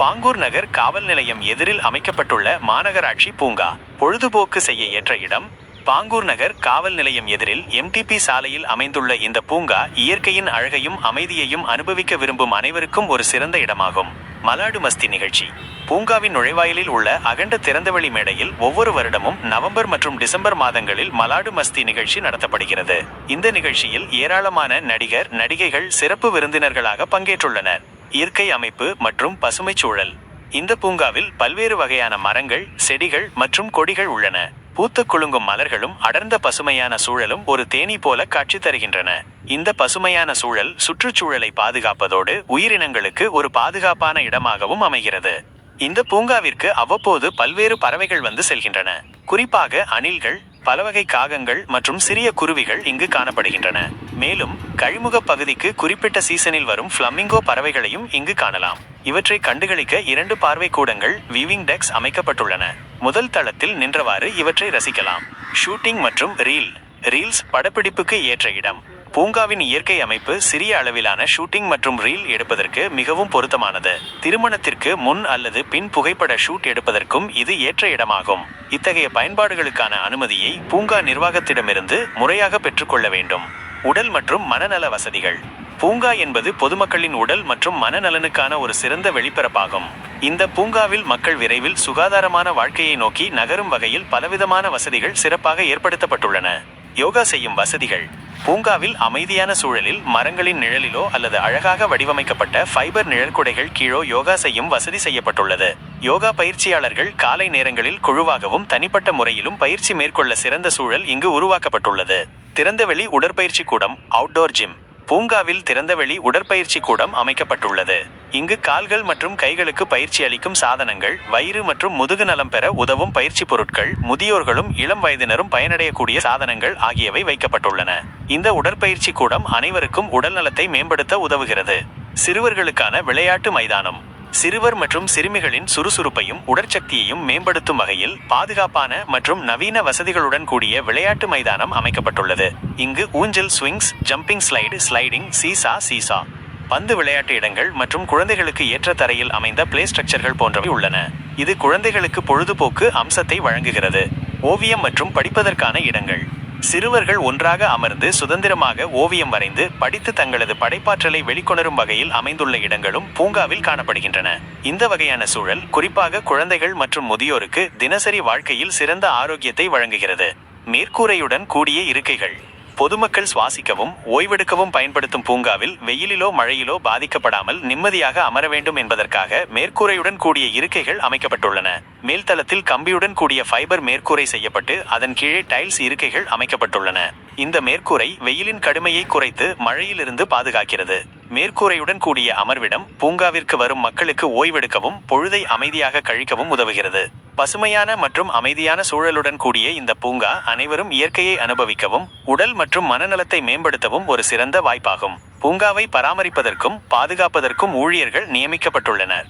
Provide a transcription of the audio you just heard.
பாங்கூர் நகர் காவல் நிலையம் எதிரில் அமைக்கப்பட்டுள்ள மாநகராட்சி பூங்கா. பொழுதுபோக்கு செய்ய ஏற்ற இடம் பாங்கூர் நகர் காவல் நிலையம் எதிரில் எம்டிபி சாலையில் அமைந்துள்ள இந்த பூங்கா இயற்கையின் அழகையும் அமைதியையும் அனுபவிக்க விரும்பும் அனைவருக்கும் ஒரு சிறந்த இடமாகும். மலாடு மஸ்தி நிகழ்ச்சி. பூங்காவின் நுழைவாயிலில் உள்ள அகண்ட திறந்தவெளி மேடையில் ஒவ்வொரு வருடமும் நவம்பர் மற்றும் டிசம்பர் மாதங்களில் மலாடு மஸ்தி நிகழ்ச்சி நடத்தப்படுகிறது. இந்த நிகழ்ச்சியில் ஏராளமான நடிகர் நடிகைகள் சிறப்பு விருந்தினர்களாக பங்கேற்றுள்ளனர். இயற்கை அமைப்பு மற்றும் பசுமைச் சூழல். இந்த பூங்காவில் பல்வேறு வகையான மரங்கள் செடிகள் மற்றும் கொடிகள் உள்ளன. பூத்து குலுங்கும் மலர்களும் அடர்ந்த பசுமையான சூழலும் ஒரு தேனி போல காட்சி தருகின்றன. இந்த பசுமையான சூழல் சுற்றுச்சூழலை பாதுகாப்பதோடு உயிரினங்களுக்கு ஒரு பாதுகாப்பான இடமாகவும் அமைகிறது. இந்த பூங்காவிற்கு அவ்வப்போது பல்வேறு பறவைகள் வந்து செல்கின்றன. குறிப்பாக அணில்கள் பலவகை காகங்கள் மற்றும் சிறிய குருவிகள் இங்கு காணப்படுகின்றன. மேலும் கழிமுக பகுதிக்கு குறிப்பிட்ட சீசனில் வரும் ஃப்ளமிங்கோ பறவைகளையும் இங்கு காணலாம். இவற்றை கண்டுகளிக்க இரண்டு பார்வை கூடங்கள் விவிங் டெக்ஸ் அமைக்கப்பட்டுள்ளன. முதல் தளத்தில் நின்றவாறு இவற்றை ரசிக்கலாம். ஷூட்டிங் மற்றும் ரீல். ரீல்ஸ் படப்பிடிப்புக்கு ஏற்ற இடம். பூங்காவின் இயற்கை அமைப்பு சிறிய அளவிலான ஷூட்டிங் மற்றும் ரீல் எடுப்பதற்கு மிகவும் பொருத்தமானது. திருமணத்திற்கு முன் அல்லது பின் புகைப்பட ஷூட் எடுப்பதற்கும் இது ஏற்ற இடமாகும். இத்தகைய பயன்பாடுகளுக்கான அனுமதியை பூங்கா நிர்வாகத்திடமிருந்து முறையாக பெற்றுக்கொள்ள வேண்டும். உடல் மற்றும் மனநல வசதிகள். பூங்கா என்பது பொதுமக்களின் உடல் மற்றும் மனநலனுக்கான ஒரு சிறந்த வெளிப்பரப்பாகும். இந்த பூங்காவில் மக்கள் விரைவில் சுகாதாரமான வாழ்க்கையை நோக்கி நகரும் வகையில் பலவிதமான வசதிகள் சிறப்பாக ஏற்படுத்தப்பட்டுள்ளன. யோகா செய்யும் வசதிகள். பூங்காவில் அமைதியான சூழலில் மரங்களின் நிழலிலோ அல்லது அழகாக வடிவமைக்கப்பட்ட ஃபைபர் நிழற்குடைகள் கீழோ யோகா செய்யும் வசதி செய்யப்பட்டுள்ளது. யோகா பயிற்சியாளர்கள் காலை நேரங்களில் குழுவாகவும் தனிப்பட்ட முறையிலும் பயிற்சி மேற்கொள்ள சிறந்த சூழல் இங்கு உருவாக்கப்பட்டுள்ளது. திறந்தவெளி உடற்பயிற்சி கூடம் அவுட்டோர் ஜிம் பூங்காவில் திறந்தவெளி உடற்பயிற்சி கூடம் அமைக்கப்பட்டுள்ளது. இங்கு கால்கள் மற்றும் கைகளுக்கு பயிற்சி அளிக்கும் சாதனங்கள் வயிறு மற்றும் முதுகு நலம் பெற உதவும் பயிற்சி பொருட்கள் முதியோர்களும் இளம் வயதினரும் பயனடையக்கூடிய சாதனங்கள் ஆகியவை வைக்கப்பட்டுள்ளன. இந்த உடற்பயிற்சி கூடம் அனைவருக்கும் உடல் நலத்தை மேம்படுத்த உதவுகிறது. சிறுவர்களுக்கான விளையாட்டு மைதானம். சிறுவர் மற்றும் சிறுமிகளின் சுறுசுறுப்பையும் உடற்சக்தியையும் மேம்படுத்தும் வகையில் பாதுகாப்பான மற்றும் நவீன வசதிகளுடன் கூடிய விளையாட்டு மைதானம் அமைக்கப்பட்டுள்ளது. இங்கு ஊஞ்சல் swings jumping slide sliding seesaw seesaw. பந்து விளையாட்டு இடங்கள் மற்றும் குழந்தைகளுக்கு ஏற்ற தரையில் அமைந்த பிளே ஸ்ட்ரக்சர்கள் போன்றவை உள்ளன. இது குழந்தைகளுக்கு பொழுதுபோக்கு அம்சத்தை வழங்குகிறது. ஓவியம் மற்றும் படிப்பதற்கான இடங்கள். சிறுவர்கள் ஒன்றாக அமர்ந்து சுதந்திரமாக ஓவியம் வரைந்து படித்து தங்களது படைப்பாற்றலை வெளிக்கொணரும் வகையில் அமைந்துள்ள இடங்களும் பூங்காவில் காணப்படுகின்றன. இந்த வகையான சூழல் குறிப்பாக குழந்தைகள் மற்றும் முதியோருக்கு தினசரி வாழ்க்கையில் சிறந்த ஆரோக்கியத்தை வழங்குகிறது. மேற்கூரையுடன் கூடிய இருக்கைகள். பொதுமக்கள் சுவாசிக்கவும் ஓய்வெடுக்கவும் பயன்படுத்தும் பூங்காவில் வெயிலிலோ மழையிலோ பாதிக்கப்படாமல் நிம்மதியாக அமர வேண்டும் என்பதற்காக மேற்கூரையுடன் கூடிய இருக்கைகள் அமைக்கப்பட்டுள்ளன. மேல்தளத்தில் கம்பியுடன் கூடிய ஃபைபர் மேற்கூரை செய்யப்பட்டு அதன் கீழே டைல்ஸ் இருக்கைகள் அமைக்கப்பட்டுள்ளன. இந்த மேற்கூரை வெயிலின் கடுமையை குறைத்து மழையிலிருந்து பாதுகாக்கிறது. மேற்கூரையுடன் கூடிய அமர்விடம் பூங்காவிற்கு வரும் மக்களுக்கு ஓய்வெடுக்கவும் பொழுதை அமைதியாக கழிக்கவும் உதவுகிறது. பசுமையான மற்றும் அமைதியான சூழலுடன் கூடிய இந்த பூங்கா அனைவரும் இயற்கையை அனுபவிக்கவும் உடல் மற்றும் மனநலத்தை மேம்படுத்தவும் ஒரு சிறந்த வாய்ப்பாகும். பூங்காவை பராமரிப்பதற்கும் பாதுகாப்பதற்கும் ஊழியர்கள் நியமிக்கப்பட்டுள்ளனர்.